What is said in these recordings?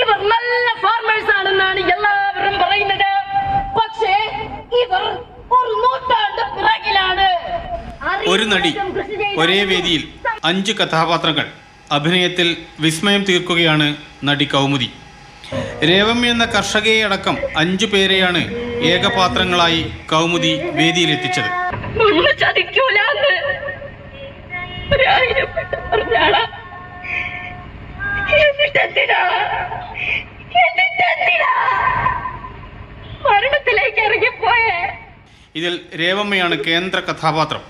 ഇവർ നല്ല ഫാർമേഴ്സ് ആണെന്നാണ് എല്ലാവരും പറയുന്നത്. പക്ഷേ ഇവർ ഒരു നൂറ്റാണ്ട് പിറകിലാണ്. ഒരു നടി ഒരേ വേദിയിൽ അഞ്ച് കഥാപാത്രങ്ങൾ. അഭിനയത്തിൽ വിസ്മയം തീർക്കുകയാണ് നടി കൗമുദി. രേവം എന്ന കർഷകയെ അടക്കം അഞ്ചു പേരെയാണ് ഏകപാത്രങ്ങളായി കൗമുദി വേദിയിലെത്തിച്ചത്. ചതിക്കൂലെന്ന് എന്നിട്ടെന്തിനാ എന്നിട്ടെന്തിനാ മരണത്തിലേക്ക് ഇറങ്ങിപ്പോയേ. ഇതിൽ രേവമ്മയാണ് കേന്ദ്ര കഥാപാത്രം.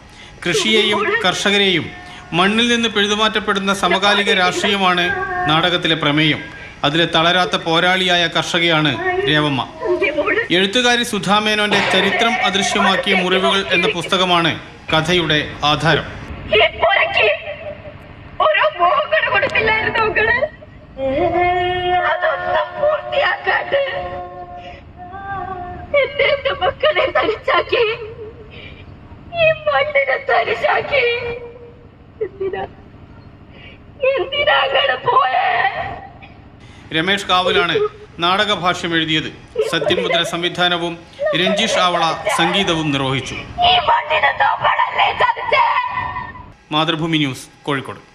കൃഷിയെയും കർഷകരെയും മണ്ണിൽ നിന്ന് പിഴുതുമാറ്റപ്പെടുന്ന സമകാലിക രാഷ്ട്രീയമാണ് നാടകത്തിലെ പ്രമേയം. അതിലെ തളരാത്ത പോരാളിയായ കർഷകയാണ് രേവമ്മ. എഴുത്തുകാരി സുധാമേനോന്റെ ചരിത്രം അദൃശ്യമാക്കിയ മുറിവുകൾ എന്ന പുസ്തകമാണ് കഥയുടെ ആധാരം. ഓരോ കൊടുത്തില്ലായിരുന്നു അതൊന്നും പൂർത്തിയാക്കാണ്ട് എന്റെ എന്റെ മക്കളെ തരിച്ചാക്കി ഈ മണ്ണിനെ തരിച്ചാക്കി എന്തിനാ? എന്തിനാ അങ്ങനെ പോയേ? രമേഷ് കാവലാണ് നാടകഭാഷ്യം എഴുതിയത്. സത്യമുദ്ര സംവിധാനവും രഞ്ജീഷ് ആവള സംഗീതവും നിർവഹിച്ചു. Mathrubhumi news Kozhikode.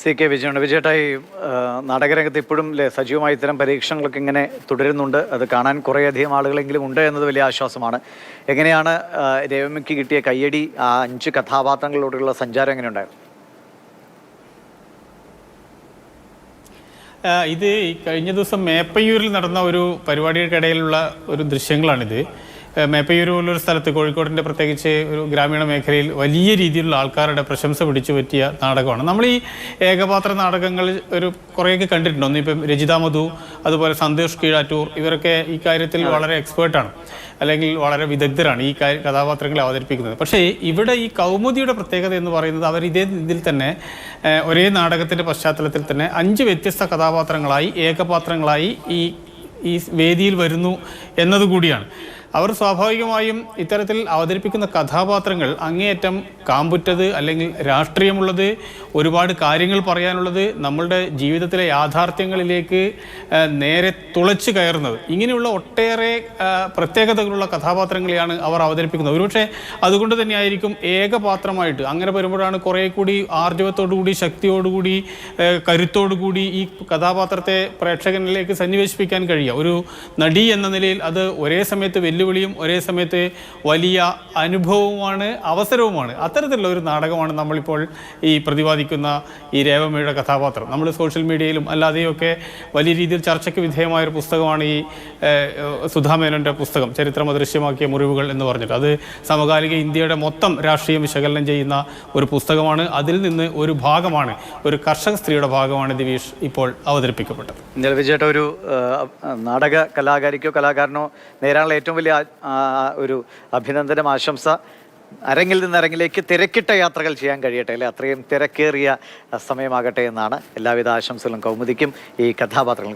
C K വിജയുണ്ട് വിജയേട്ടായി നാടകരംഗത്ത് ഇപ്പോഴും സജീവമായി ഇത്തരം പരീക്ഷണങ്ങളൊക്കെ ഇങ്ങനെ തുടരുന്നുണ്ട്. അത് കാണാൻ കുറേയധികം ആളുകളെങ്കിലും ഉണ്ട് എന്നത് വലിയ ആശ്വാസമാണ്. എങ്ങനെയാണ് രേവമ്മയ്ക്ക് കിട്ടിയ കയ്യടി ആ അഞ്ച് കഥാപാത്രങ്ങളോടുള്ള സഞ്ചാരം എങ്ങനെയുണ്ടായിരുന്നു? ഇത് കഴിഞ്ഞ ദിവസം മേപ്പയ്യൂരിൽ നടന്ന ഒരു പരിപാടികൾക്കിടയിലുള്ള ഒരു ദൃശ്യങ്ങളാണിത്. ആ, മേപ്പയ്യൂർ പോലൊരു സ്ഥലത്ത് കോഴിക്കോടിന്റെ പ്രത്യേകിച്ച് ഒരു ഗ്രാമീണ മേഖലയിൽ വലിയ രീതിയിലുള്ള ആൾക്കാരുടെ പ്രശംസ പിടിച്ചു പറ്റിയ നാടകമാണ്. നമ്മൾ ഈ ഏകപാത്ര നാടകങ്ങൾ ഒരു കുറേയൊക്കെ കണ്ടിട്ടുണ്ട്. ഒന്ന് ഇപ്പം രജിത മധു അതുപോലെ സന്തോഷ് കീഴാറ്റൂർ ഇവരൊക്കെ ഈ കാര്യത്തിൽ വളരെ എക്സ്പേർട്ടാണ് അല്ലെങ്കിൽ വളരെ വിദഗ്ധരാണ് ഈ കഥാപാത്രങ്ങളെ അവതരിപ്പിക്കുന്നത്. പക്ഷേ ഇവിടെ ഈ കൗമുദിയുടെ പ്രത്യേകത എന്ന് പറയുന്നത് അവർ ഇതേ ഇതിൽ തന്നെ ഒരേ നാടകത്തിന്റെ പശ്ചാത്തലത്തിൽ തന്നെ അഞ്ച് വ്യത്യസ്ത കഥാപാത്രങ്ങളായി ഏകപാത്രങ്ങളായി ഈ ഈ വേദിയിൽ വരുന്നു എന്നതുകൂടിയാണ്. അവർ സ്വാഭാവികമായും ഇത്തരത്തിൽ അവതരിപ്പിക്കുന്ന കഥാപാത്രങ്ങൾ അങ്ങേയറ്റം കാമ്പുറ്റത് അല്ലെങ്കിൽ രാഷ്ട്രീയമുള്ളത് ഒരുപാട് കാര്യങ്ങൾ പറയാനുള്ളത് നമ്മളുടെ ജീവിതത്തിലെ യാഥാർത്ഥ്യങ്ങളിലേക്ക് നേരെ തുളച്ചു കയറുന്നത്. ഇങ്ങനെയുള്ള ഒട്ടേറെ പ്രത്യേകതകളുള്ള കഥാപാത്രങ്ങളെയാണ് അവർ അവതരിപ്പിക്കുന്നത്. ഒരുപക്ഷെ അതുകൊണ്ട് തന്നെയായിരിക്കും ഏകപാത്രമായിട്ട് അങ്ങനെ വരുമ്പോഴാണ് കുറേ കൂടി ആർജവത്തോടുകൂടി ശക്തിയോടുകൂടി കരുത്തോടുകൂടി ഈ കഥാപാത്രത്തെ പ്രേക്ഷകനിലേക്ക് സന്നിവേശിപ്പിക്കാൻ കഴിയുക. ഒരു നടി എന്ന നിലയിൽ അത് ഒരേ സമയത്ത് വെല്ലുവിളിയും ഒരേ സമയത്ത് വലിയ അനുഭവവുമാണ് അവസരവുമാണ്. അത്തരത്തിലുള്ള ഒരു നാടകമാണ് നമ്മളിപ്പോൾ ഈ പ്രതിപാദിക്കുന്ന ഈ രേവമ്മയുടെ കഥാപാത്രം. നമ്മൾ സോഷ്യൽ മീഡിയയിലും അല്ലാതെയൊക്കെ വലിയ രീതിയിൽ ചർച്ചയ്ക്ക് വിധേയമായ ഒരു പുസ്തകമാണ് ഈ സുധാമേനോന്റെ പുസ്തകം ചരിത്രം അദൃശ്യമാക്കിയ മുറിവുകൾ എന്ന് പറഞ്ഞിട്ട്. അത് സമകാലിക ഇന്ത്യയുടെ മൊത്തം രാഷ്ട്രീയം വിശകലനം ചെയ്യുന്ന ഒരു പുസ്തകമാണ്. അതിൽ നിന്ന് ഒരു ഭാഗമാണ് ഒരു കർഷക സ്ത്രീയുടെ ഭാഗമാണ് ദിവീഷ് ഇപ്പോൾ അവതരിപ്പിക്കപ്പെട്ടത്. ഒരു നാടക കലാകാരിക്കോ കലാകാരനോ നേരാനുള്ള ഏറ്റവും വലിയ ആ, ഒരു അഭിനന്ദനം ആശംസ. അരങ്ങിൽ നിന്ന് അരങ്ങിലേക്ക് തിരക്കിട്ട യാത്രകൾ ചെയ്യാൻ കഴിയട്ടെ അല്ലെ? അത്രയും തിരക്കേറിയ സമയമാകട്ടെ എന്നാണ് എല്ലാവിധ ആശംസകളും കൗമുദിക്കും ഈ കഥാപാത്രങ്ങളും